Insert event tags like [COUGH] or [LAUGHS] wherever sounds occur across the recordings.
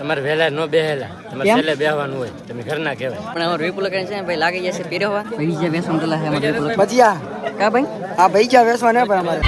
તમારે વહેલા ન બેહેલા. તમારે? છેલ્લે બેહવાનું હોય તમે ઘરના કહેવાય. પણ અમારે વિપુલ કરીને છે ભાઈ લાગી જશે પીરવા ભાઈ જે વેસમ તલા છે અમારો વિપુલ ભજીયા? કા ભાઈ? આ ભજીયા વેચવા ને પણ અમારે.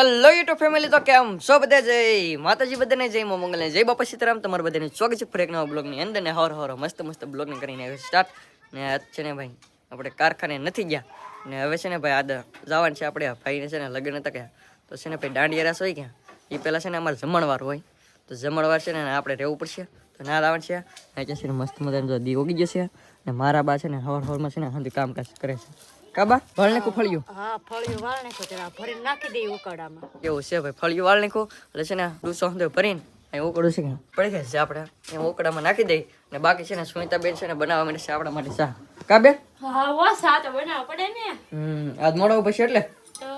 હેલો યુટ્યુબ ફેમિલી તો કેમ છો બધા? જય માતાજી, બધાને જય મા મંગલ જય બાપા સીતારામ. તમારા બધાને સ્વાગત છે ફરી એક નવા બ્લોગની અંદર. ને હર હર મસ્ત મસ્ત બ્લોગને કરીને સ્ટાર્ટ ને આજ છે ને ભાઈ, આપણે કારખાને નથી ગયા. ને હવે છે ને ભાઈ આદ જવાનું છે આપણે. ભાઈને છે ને લગ્ન હતા ક્યાં તો છે ને ભાઈ દાંડિયા રાસ હોય ક્યાં એ પહેલાં છે ને અમારે જમણવાર હોય. તો જમણવાર છે ને આપણે રહેવું પડશે. તો ના આવવાનું છે. ને છે મસ્ત મજાનો દી ઉગી જશે ને મારા બા છે ને હર હરમાં છે ને હાંધી કામકાજ કરે છે. કાબા વાળને કો ફળ્યું. હા ફળિયું વાળને કો જરા ભરીને નાખી દે ઉકાળામાં એવું છે ભાઈ ફળિયું વાળને કો એટલે છે ને ડૂસો હંદે ભરીને અહીં ઉકળું છે. પડી ગયા છે આપણે. એ ઉકળામાં નાખી દઈ. ને બાકી છે ને સુનિતા બેન છે ને બનાવવા માટે છે આપણા માટે ચા. કાબે હા વો સા તો બનાવવા પડે ને. હમ આજ મોડો પછી એટલે? તો?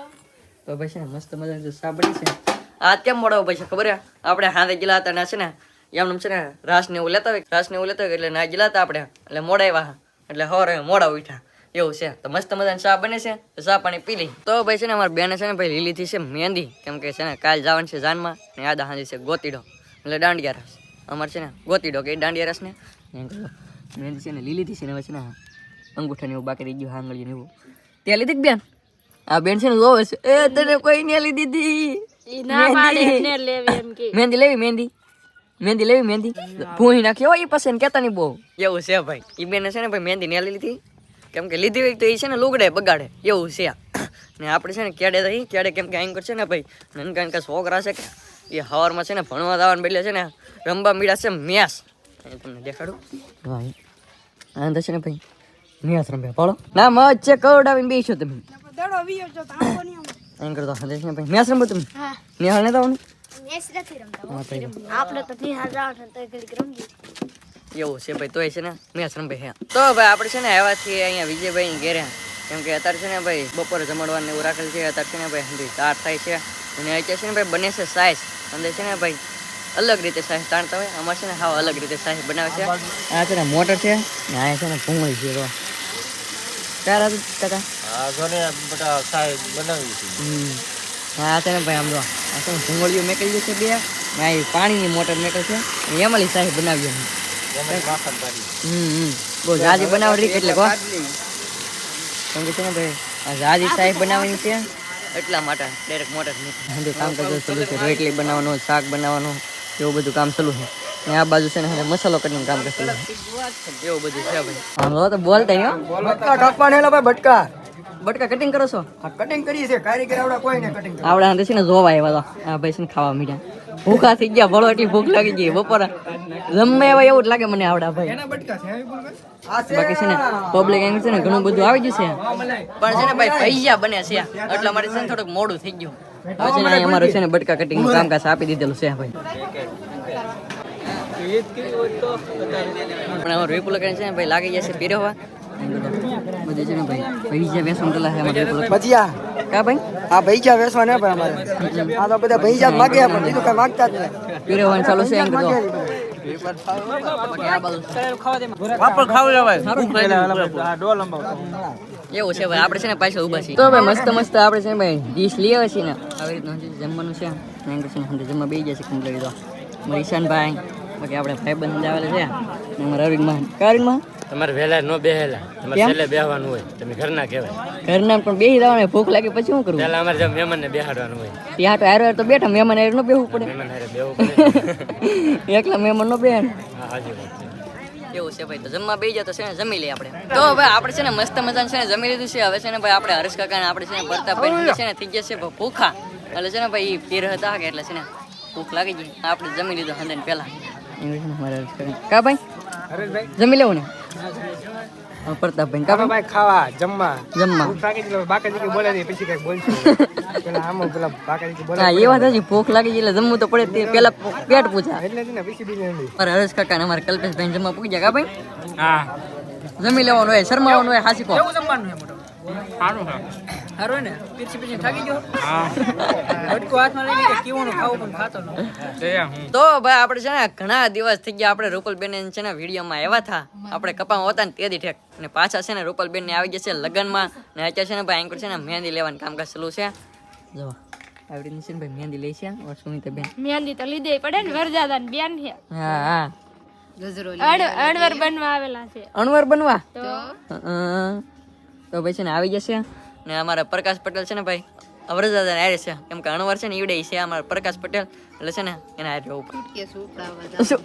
તો ભાઈ છે ને મસ્ત મજાની ચા બની છે. આજ કેમ મોડો પછી ખબર છે? આપણે હાથે ગયેલા હતા ને છે ને એમનું છે ને રાસ ને એવું લેતા હોય. રાસ ને એવું લેતા હોય એટલે ના ગયેલા હતા આપણે. એટલે મોડા આવ્યા એટલે હવારે મોડા ઉઠ્યા. એવું છે. તો મસ્ત મજાની ચા બને છે. તો ચા પાણી પી લઈ તો ભાઈ છે ને અમારી બેને છે ને ભાઈ લીલી થી છે મહેંદી. કેમ કે છે ને કાલ જવાનું છે જાનમાં ને યાદ હાજી છે ગોતીડો. એટલે દાંડિયા રસ. અમારે છે ને ગોતીડો કે દાંડિયા રસ ને મહેંદી છે ને લીલી થી છે ને હવે છે ને અંગૂઠા ને એવું બાકી રહી ગયું આંગળીયું ને એવું. ત્યાં લીધી બેન? આ બેન છે ને જોવે છે. એ તને કોઈ ને લીધી દીધી ઈ ના પાડે ને લેવી એમ કે. મહેંદી લેવી મહેંદી? મહેંદી લેવી મહેંદી? ભૂહી નાખી હોય એ પાસે કેતા નહીં બહુ. એવું છે ભાઈ. એ બેને છે ને ભાઈ મહેંદી ને લીધી કેમ કે લીધી હોય તો એ છે ને લુગડે બગાડે એવું છે ને આપણે છે ને કેડે થઈ કેડે કેમ કે અહીં છે ને ભાઈ નનકા નનકા છોકરા છે કે એ હવારમાં છે ને ભણવા દાવાનું બદલે છે ને રમવા મીડા છે મેસ. તમને દેખાડું. ભાઈ આનંદ છે ને ભાઈ મેસ રમે. પાડો ના મજ છે કવડાવીને બેસો તમે. અહીં કરતો હા દેશ ને ભાઈ. મેસ રમો તમે? નિહાળ ને હા ભાઈ આપણે તો નિહાળ જવાનું તો એક રમજી એવું છે ભાઈ તોય છે ને મેચ રમે હે તો ભાઈ આપણે છે ને આવ્યા છીએ અહીંયા વિજયભાઈ ઘેરે કેમ કે અત્યારે છે ને ભાઈ બપોરે જમણવાનું એવું રાખેલ છે અત્યારે છે ને ભાઈ હંધી ચાર થાય છે અને અત્યારે છે ને ભાઈ બને છે સાઈઝ અંદર છે ને ભાઈ અલગ રીતે સાઈઝ તાણતા હોય અમારે છે ને હાવ અલગ રીતે સાઈઝ બનાવે છે આ છે ને મોટર છે ને આ છે ને ભૂંગળી છે તો ક્યારે હતું કાકા આ જો ને બધા સાહેબ બનાવી છે હમ. હા છે ને ભાઈ આમ જો આ છે ને ભૂંગળીઓ મેકેલી છે બે ને આ એ પાણીની મોટર મેકેલ છે અને એમાંની સાઈઝ બનાવી એમ બહુ જાજી બનાવડી એટલે કહો કેમ છે ને ભાઈ આ જાજી સાહેબ બનાવવાની છે. એટલા માટે ડાયરેક્ટ મોટર બધું કામ કરતું ચાલુ છે રોટલી બનાવવાનું શાક બનાવવાનું એવું બધું કામ ચાલુ છે. ને આ બાજુ છે ને મસાલો કરીને કામ કરતું એવું બધું છે ભાઈ. તો બોલતા નહીં બટકા કાપવા ભાઈ બટકા બટકા કટિંગ કરો છો? આ કટિંગ કરી છે કારીગર આવડા કોઈ ને કટિંગ આવડા હાથે છે ને જોવા આવ્યા તો આ ભાઈ છે ને ખાવા મીઠા ભૂખા થઈ ગયા ભળો એટલી ભૂખ લાગી ગઈ. બપોરે જમે એવા એવું જ લાગે મને આવડા ભાઈ. બટકા છે બાકી છે ને પબ્લિક એમ છે ને ઘણું બધું આવી ગયું છે. પણ છે ને ભાઈ પૈસા બને છે. એટલે અમારે છે ને થોડુંક મોડું થઈ ગયું. હવે છે ને અમારું છે ને બટકા કટિંગનું કામકાજ આપી દીધેલું છે ભાઈ. પણ અમારું વિપુલ કરીને છે ને ભાઈ લાગી જશે પીરવવા. બધું છે ભાઈ? પૈસા છે અમારું વિપુલ ભજીયા કા ભાઈ? આ ભજીયા વેચવા ને ભાઈ અમારે. આ તો બધા ભજીયા માગે પણ બીજું કઈ માગતા જ નહીં. પીરવવાનું ચાલુ છે એમ કીધું પાપડ ખાવ લેવાય એવું છે ભાઈ આપણે છે ને પાછળ ઊભા છીએ. તો ભાઈ મસ્ત મસ્ત આપણે છે ને ભાઈ ડીશ લઈ આવે છીએ ને. આવી રીતનું જમવાનું છે. મેંગો છે ને જમવા બે જશે કમ્પ્લીટ તો. ઈશાનભાઈ બાકી આપણે ભાઈ બંધ આવેલા છે. ને અમારા અરવિંદમાં. કારણમાં તમારે વહેલા ન બેહેલા. તમારે? છેલ્લે બેહવાનું હોય. તમે ઘરના કહેવાય. ઘરના પણ બેહી જવાનું ભૂખ લાગે પછી શું કરવું? પહેલા અમારે જેમ મહેમાનને બેહાડવાનું હોય. ત્યાં તો હારો તો બેઠા મહેમાન હારે ન બેહવું પડે. મહેમાન હારે બેહવું પડે. [LAUGHS] એકલા મહેમાન ન બેહે હા હાજી એવું છે. ભાઈ? તો જમવા બેસી જાય તો છે ને જમી લઈએ આપણે. તો હવે આપણે છે ને મસ્ત મજાનું છે ને જમી લીધું છે. હવે છે ને ભાઈ આપણે હર્ષ કાકા ને આપણે છે ને ભરતા છે ને થઈ ગયા છે ભૂખા. એટલે છે ને ભાઈ પીર હતા કે એટલે છે ને ભૂખ લાગી ગઈ. આપણે જમી લીધું હંદન પહેલા. કા ભાઈ? જમી લેવું ને? પ્રતાપભાઈ. કા ભાઈ ભાઈ ખાવા જમવા. જમવા. બાકાજી બોલે નહીં પછી કઈ બોલશું. પેલા આમાં પેલા બાકાજી બોલે હા એ વાત હજી ભૂખ લાગી ગઈ એટલે જમવું તો પડે તે પેલા પેટ પૂછા એટલે છે ને પછી બીજું નહીં હરેશ કાકા ને અમારા કલ્પેશભાઈ જમવા પૂછ્યા કા ભાઈ? હા. જમી લેવાનું હોય શરમાવાનું હોય હાસી કો સારું હા હારો ને? પીરસી પીરસી થાકી ગયો? હા. લટકો હાથમાં લઈને કે કેવાનું ખાવું પણ ખાતો ન તો ભાઈ આપણે છે ને ઘણા દિવસ થઈ ગયા આપણે રૂપલબેન છે ને વિડીયોમાં આવ્યા હતા. આપણે કપામાં હોતા ને તેથી ઠેક. અને પાછા છે ને રૂપલબેન ને આવી જશે લગ્નમાં. ને અત્યારે છે ને ભાઈ એન્કર છે ને મહેંદી લેવાનું કામકાજ ચાલુ છે. જો આવડી નિશન ભાઈ મહેંદી લઈ છે. ઓર સુનીતા બેન. મહેંદી તો લીધે પડે ને વરજાદા ને બેન છે. હા હા. અણવર બનવા આવેલા છે. અણવર બનવા? તો? તો ભાઈ છે ને આવી જશે ને અમારા પ્રકાશ પટેલ છે ને ભાઈ અવરજાદાને હારે છે. કેમ કે અણવર છે ને ઈવડે છે અમારા પ્રકાશ પટેલ. એટલે છે ને એના હારે ઉપર પડે. શું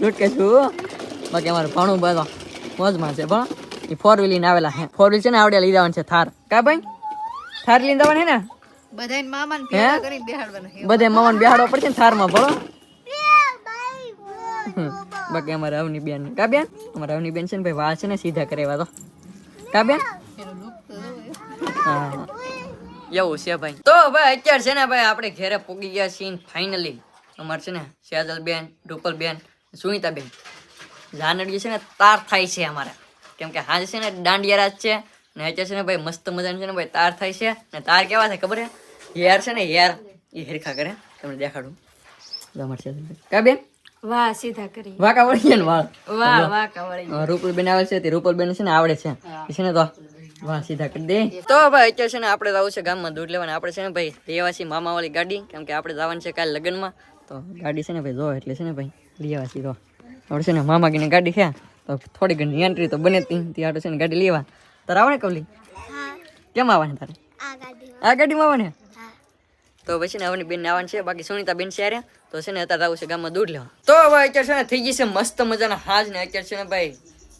લૂટકે છું બાકી અમારે ભણું બધો. મોજમાં છે પણ એ ફોર વ્હીલ ને આવેલા હે. ફોર વ્હીલ છે ને આવડે લઈ જવાનું છે થાર. કા ભાઈ? થાર લઈને જવાનું ને? બધાય મામાને ભેગા કરીને બેહાડવાના બધે મમન બેહાડવો પડશે ને થારમાં ભણો. બાકી અમારે અવની બેન. કા બેન? અમારે અવની બેન છે ને ભાઈ વાળ છે ને સીધા કરેવા તો. કા બેન? એવું છે ભાઈ તો ભાઈ અત્યારે છે ને ભાઈ આપણે ઘેરે પોગી ગયા છીએ ફાઇનલી અમારે છે ને સેજલ બેન રૂપલ બેન સુનિતા બેન જાનડી છે ને તાર થાય છે અમારે કેમ કે હાજે છે ને દાંડિયા રાજ છે ને અત્યારે છે ને ભાઈ મસ્ત મજાનું છે ને ભાઈ તાર થાય છે ને તાર કેવા થાય ખબર છે હેર છે ને હેર એ હેરખા કરે તમને દેખાડું અમારે સેજલ બેન કા બેન વાહ સીધા કરી વાંકા વળી ગયા ને વાળ વાહ વાહ વળી રૂપલ બેન આવે છે તે રૂપલબેન છે ને આવડે છે છે ને તો વાહ સીધા કરી દે. તો ભાઈ અત્યારે છે ને આપણે જવું છે ગામમાં દૂધ લેવાના. આપણે છે ને ભાઈ રહેવાસી મામા વાળી ગાડી કેમ કે આપણે જવાનું છે કાલે લગ્નમાં. તો ગાડી છે ને ભાઈ જો એટલે છે ને ભાઈ લેવાસી તો આપણે છે ને મામા કીને ગાડી છે તો થોડી ઘણી એન્ટ્રી તો બને તી ત્યાં છે ને ગાડી લેવા. તારે આવે ને કવલી કેમ આવવાની તારે? આ ગાડીમાં. ને તો પછી ને આવની બેન આવવાની છે બાકી સુનિતા બેન છે તો છે ને અત્યારે આવું છે ગામમાં દૂધ લેવા. તો ભાઈ અત્યારે છે ને થઈ ગઈ છે મસ્ત મજાના હાજ ને અત્યારે છે ને ભાઈ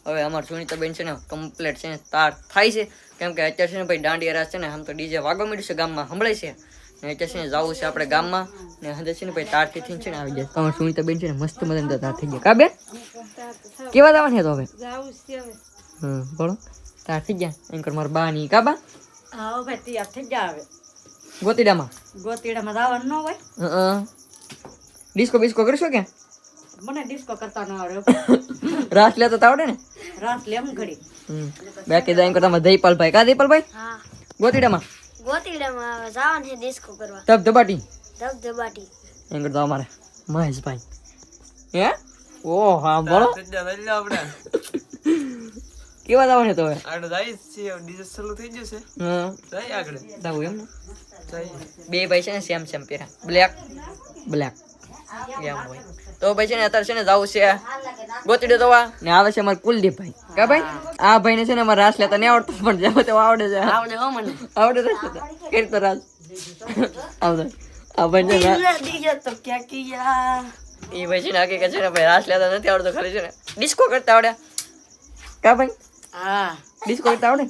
હવે અમાર સુનિતા બેન છે ને કમ્પ્લેટ છે ને તાર થાય છે. કેમ કે અત્યારે છે ને ભાઈ દાંડિયા રાસ છે ને આમ તો ડીજે વાગવા મળ્યું છે ગામમાં સંભળાય છે. ને અત્યારે છે ને જવું છે આપણે ગામમાં. ને હજે છે ને ભાઈ તારથી છે ને આવી જાય. અમાર સુનિતા બેન છે ને મસ્ત મજાના તાર થઈ ગયા. કા બેન? કેવા જવાની છે તો હવે? હમ બોલો. તાર થઈ ગયા? એમ કર મારા બા ની. કા બા? હા ભાઈ તૈયાર થઈ ગયા હવે. ગોતીડામાં? ગોતીડામાં જવાનું ન હોય. હં. ડિસ્કો બિસ્કો કરશો કે? મને ડિસ્કો કરતા ન આવડે. [LAUGHS] રાસ લેતા તો આવડે ને? રાત લેમ ઘડી. બાકી દાઈ કરતા દહીપાલભાઈ કા દહીપાલભાઈ હા. ગોતીડામાં? ગોતીડામાં જવાનું છે ડિસ્કો કરવા. ધબ ધબાટી? ધબધબાટી. એમ કરતા અમારે મહેશભાઈ. હે? ઓ હા બોલો. કેવા જવાનું છે તો હવે? આગળ જાય છે ડીજે ચાલુ થઈ જશે. હમ. જાય આગળ. જાવ એમ ને? બે ભાઈ છે ને સેમ સેમ પેરા બ્લેક. બ્લેક. એમ હોય. તો ભાઈ છે ને અત્યારે છે ને જવું છે. ગોતીડે દવા ને આવે છે અમારે કુલદીપભાઈ કા ભાઈ? આ ભાઈને છે ને અમારે રાસ લેતા નહીં આવડતું પણ જાવ તો આવડે છે. આવડે હો મને. આવડે રાસ લેતા તો રાસ? આવડે. આ ભાઈ ને દીજે તો ક્યાં કિયા? એ ભાઈ છે ને હકીકત છે ને ભાઈ રાસ લેતા નથી આવડતો ખાલી છે ને ડિસ્કો કરતા આવડે. કા ભાઈ? હા. ડિસ્કો કરતા આવડે?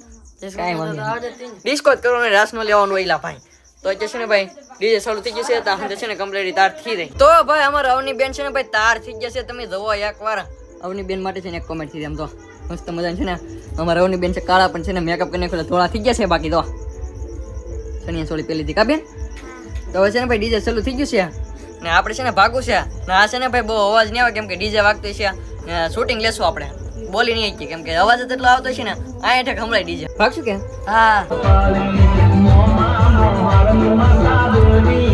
કાંઈ વાંધો ડિસ્કો જ કરવાનો રાસ નો લેવાનું હોય ભાઈ. તો છે ને ભાઈ ડીજે ચાલુ થઈ જશે તો આમ છે ને કમ્પ્લીટ તાર થઈ રહી તો ભાઈ, અમારે અવની બેન છે ને ભાઈ, તાર થઈ જશે તમે જવો એકવાર. અવની બેન માટે છે ને એક કોમેન્ટ થઈ એમ તો. મસ્ત મજા છે ને. અમારે અવની બેન છે કાળા, પણ છે ને મેકઅપ કરીને ખોલા થોડા થઈ ગયા છે બાકી તો. સનિયા સોળી પેલી હતી કાબેન તો હવે છે ને ભાઈ ડીજે ચાલુ થઈ ગયું છે. ને આપણે છે ને ભાગું છે. ને આ છે ને ભાઈ, બહુ અવાજ નહીં આવે કેમ કે ડીજે વાગતું છે. ને શૂટિંગ લેશું આપણે. બોલી નહીં શકીએ કેમ કે અવાજ જ એટલો આવતો છે ને. આ હેઠળ હમણાં ડીજે ભાગશું કે? હા. I'm a part of the Masada Dini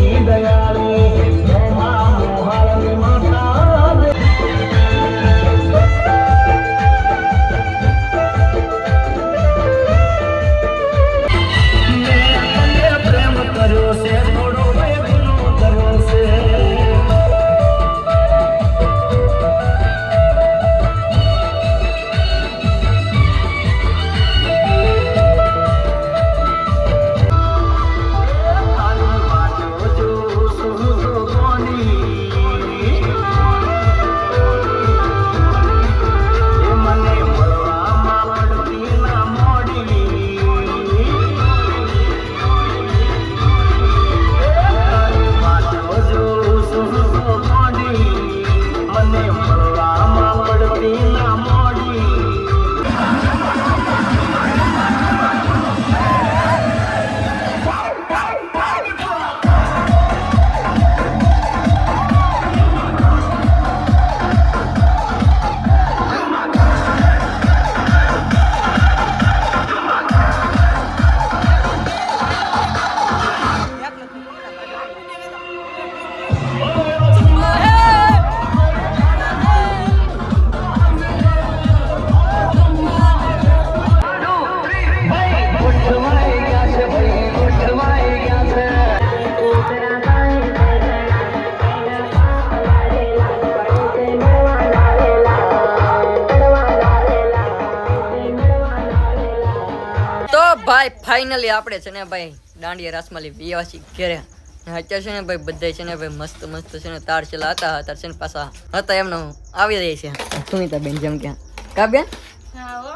finally આપણે છે ને ભાઈ દાંડિયા રાસમાલી વિયાસી ઘેરે. ને અત્યારે છે ને ભાઈ બધા છે ને ભાઈ મસ્ત મસ્ત છે ને તાર ચલા હતા અત્યારે છે ને પાછા હતા એમનો. આવી રહી છે. સુમિતા બેન જેમ ક્યાં કા બેન? હા હો.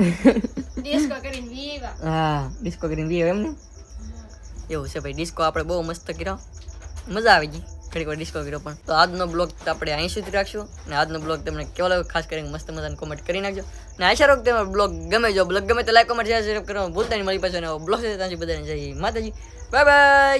[LAUGHS] ડિસ્કો કરીને વીવા હા ડિસ્કો કરીને બી એમ ને એવું છે ભાઈ ડિસ્કો આપણે બહુ મસ્ત કર્યો. મજા આવી ગઈ. ઘડીક ડિસ્કો કર્યો પણ. તો આજનો બ્લોગ આપણે અહીં સુધી રાખશું. અને આજનો બ્લોગ તમને કેવો લાગ્યો, ખાસ કરીને મસ્ત મજાને કોમેન્ટ કરી નાખજો. અને આશા રોગ તમે બ્લોગ ગમે જો બ્લોગ ગમે તો લાઈક કોમેન્ટ શેર કરવાનું ભૂલતા નહીં. મળી પાછો બ્લોગ છે ત્યાંથી બધાને જય માતાજી. Bye bye